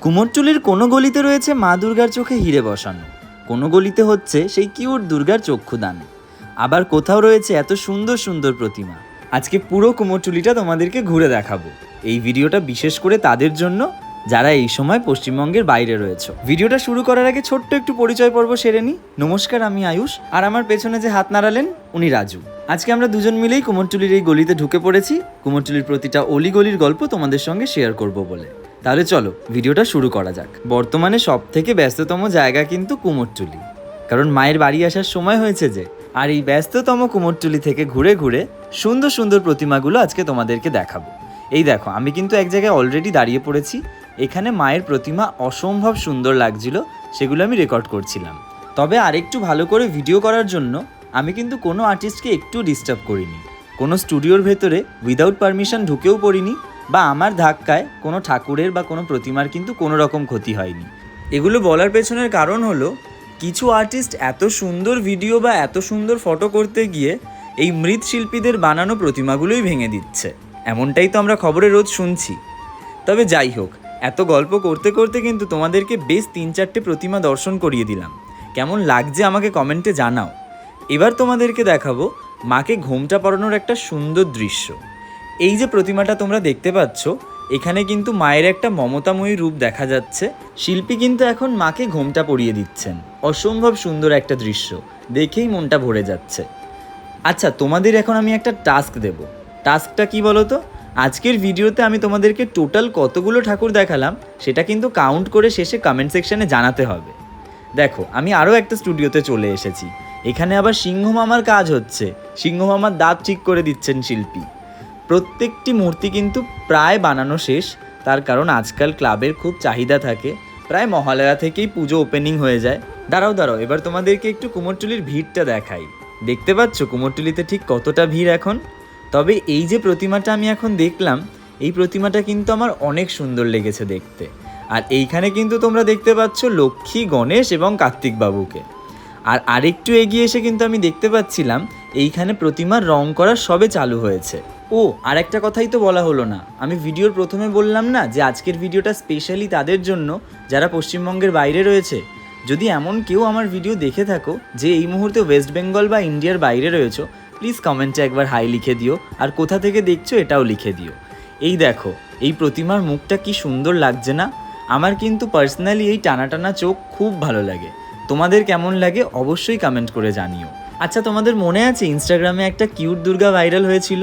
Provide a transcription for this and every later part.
কুমোরটুলির কোনো গলিতে রয়েছে মা দুর্গার চোখে হিরে বসানো। কোনো গলিতে হচ্ছে সেই কিউট দুর্গার চক্ষুদান। আবার কোথাও রয়েছে এত সুন্দর সুন্দর প্রতিমা। আজকে পুরো কুমোরটুলিটা তোমাদেরকে ঘুরে দেখাবো। এই ভিডিওটা বিশেষ করে তাদের জন্য, যারা এই সময় পশ্চিমবঙ্গের বাইরে রয়েছে। ভিডিওটা শুরু করার আগে ছোট্ট একটু পরিচয় পর্ব সেরে নিই। নমস্কার, আমি আয়ুষ। আর আমার পেছনে যে হাত নাড়ালেন, উনি রাজু। আজকে আমরা দুজন মিলেই কুমোরটুলির এই গলিতে ঢুকে পড়েছি। কুমোরটুলির প্রতিটা অলি গলির গল্প তোমাদের সঙ্গে শেয়ার করব বলে। তাহলে চলো, ভিডিওটা শুরু করা যাক। বর্তমানে সব থেকে ব্যস্ততম জায়গা কিন্তু কুমোরটুলি। কারণ মায়ের বাড়ি আসার সময় হয়েছে যে, আর এই ব্যস্ততম কুমোরটুলি থেকে ঘুরে ঘুরে সুন্দর সুন্দর প্রতিমাগুলো আজকে তোমাদেরকে দেখাবো। এই দেখো, আমি কিন্তু এক জায়গায় অলরেডি দাঁড়িয়ে পড়েছি। এখানে মায়ের প্রতিমা অসম্ভব সুন্দর লাগছিল, সেগুলো আমি রেকর্ড করছিলাম। তবে আরেকটু ভালো করে ভিডিও করার জন্য আমি কিন্তু কোনো আর্টিস্টকে একটু ডিস্টার্ব করিনি। কোনো স্টুডিওর ভেতরে উইদাউট পারমিশন ঢুকেও পড়িনি। বা আমার ধাক্কায় কোনো ঠাকুরের বা কোনো প্রতিমার কিন্তু কোনো রকম ক্ষতি হয়নি। এগুলো বলার পেছনের কারণ হলো, কিছু আর্টিস্ট এত সুন্দর ভিডিও বা এত সুন্দর ফটো করতে গিয়ে এই মৃৎশিল্পীদের বানানো প্রতিমাগুলোই ভেঙে দিচ্ছে। এমনটাই তো আমরা খবরে রোজ শুনছি। তবে যাই হোক, এত গল্প করতে করতে কিন্তু তোমাদেরকে বেশ তিন চারটে প্রতিমা দর্শন করিয়ে দিলাম। কেমন লাগছে আমাকে কমেন্টে জানাও। এবার তোমাদেরকে দেখাবো মাকে ঘোমটা পরানোর একটা সুন্দর দৃশ্য। এই যে প্রতিমাটা তোমরা দেখতে পাচ্ছ, এখানে কিন্তু মায়ের একটা মমতাময়ী রূপ দেখা যাচ্ছে। শিল্পী কিন্তু এখন মাকে ঘোমটা পরিয়ে দিচ্ছেন। অসম্ভব সুন্দর একটা দৃশ্য। দেখেই মনটা ভরে যাচ্ছে। আচ্ছা তোমাদের এখন আমি একটা টাস্ক দেব। টাস্কটা কি বলো তো আজকের ভিডিওতে আমি তোমাদেরকে টোটাল কতগুলো ঠাকুর দেখালাম, সেটা কিন্তু কাউন্ট করে শেষে কমেন্ট সেকশনে জানাতে হবে। দেখো, আমি আরও একটা স্টুডিওতে চলে এসেছি। এখানে আবার সিংহ মামার কাজ হচ্ছে। সিংহ মামার দাঁত ঠিক করে দিচ্ছেন শিল্পী। প্রত্যেকটি মূর্তি কিন্তু প্রায় বানানো শেষ। তার কারণ আজকাল ক্লাবের খুব চাহিদা থাকে। প্রায় মহালয়া থেকেই পুজো ওপেনিং হয়ে যায়। দাঁড়াও দাঁড়াও, এবার তোমাদেরকে একটু কুমোরটুলির ভিড়টা দেখাই। দেখতে পাচ্ছ কুমোরটুলিতে ঠিক কতটা ভিড় এখন? তবে এই যে প্রতিমাটা আমি এখন দেখলাম, এই প্রতিমাটা কিন্তু আমার অনেক সুন্দর লেগেছে দেখতে। আর এইখানে কিন্তু তোমরা দেখতে পাচ্ছ লক্ষ্মী, গণেশ এবং কার্তিক বাবুকে আর আরেকটু এগিয়ে এসে কিন্তু আমি দেখতে পাচ্ছিলাম, এইখানে প্রতিমার রং করা সবে চালু হয়েছে। ও আর একটা কথাই তো বলা হলো না। আমি ভিডিওর প্রথমে বললাম না যে আজকের ভিডিওটা স্পেশালি তাদের জন্য, যারা পশ্চিমবঙ্গের বাইরে রয়েছে। যদি এমন কেউ আমার ভিডিও দেখে থাকো যে এই মুহূর্তে ওয়েস্ট বেঙ্গল বা ইন্ডিয়ার বাইরে রয়েছো প্লিজ কমেন্টে একবার হাই লিখে দিও, আর কোথা থেকে দেখছ এটাও লিখে দিও। এই দেখো, এই প্রতিমার মুখটা কি সুন্দর লাগছে না? আমার কিন্তু পার্সোনালি এই টানা টানা চোখ খুব ভালো লাগে। তোমাদের কেমন লাগে অবশ্যই কমেন্ট করে জানিও। আচ্ছা তোমাদের মনে আছে ইনস্টাগ্রামে একটা কিউট দুর্গা ভাইরাল হয়েছিল?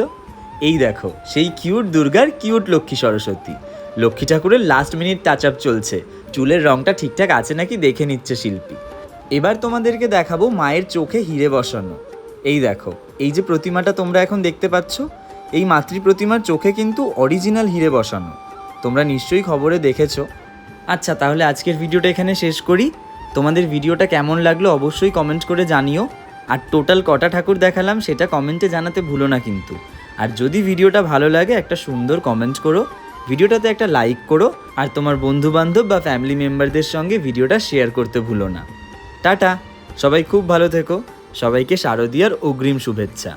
এই দেখো, সেই কিউট দুর্গার কিউট লক্ষ্মী সরস্বতী। লক্ষ্মী ঠাকুরের লাস্ট মিনিট টাচ আপ চলছে। চুলের রংটা ঠিকঠাক আছে নাকি দেখে নিচ্ছে শিল্পী। এবার তোমাদেরকে দেখাবো মায়ের চোখে হিরে বসানো। এই দেখো, এই যে প্রতিমাটা তোমরা এখন দেখতে পাচ্ছ, এই মাতৃ প্রতিমার চোখে কিন্তু অরিজিনাল হিরে বসানো। তোমরা নিশ্চয়ই খবরে দেখেছ। আচ্ছা তাহলে আজকের ভিডিওটা এখানে শেষ করি। তোমাদের ভিডিওটা কেমন লাগল অবশ্যই কমেন্ট করে জানিও। আর টোটাল কটা ঠাকুর দেখালাম সেটা কমেন্টে জানাতে ভুলো না কিন্তু। আর যদি ভিডিওটা ভালো লাগে, একটা সুন্দর কমেন্ট করো। ভিডিওটাতে একটা লাইক করো। আর তোমার বন্ধু বান্ধব বা ফ্যামিলি মেম্বারদের সঙ্গে ভিডিওটা শেয়ার করতে ভুলো না। টাটা! সবাই খুব ভালো থেকো। সবাইকে শারদীয়ার অগ্রিম শুভেচ্ছা।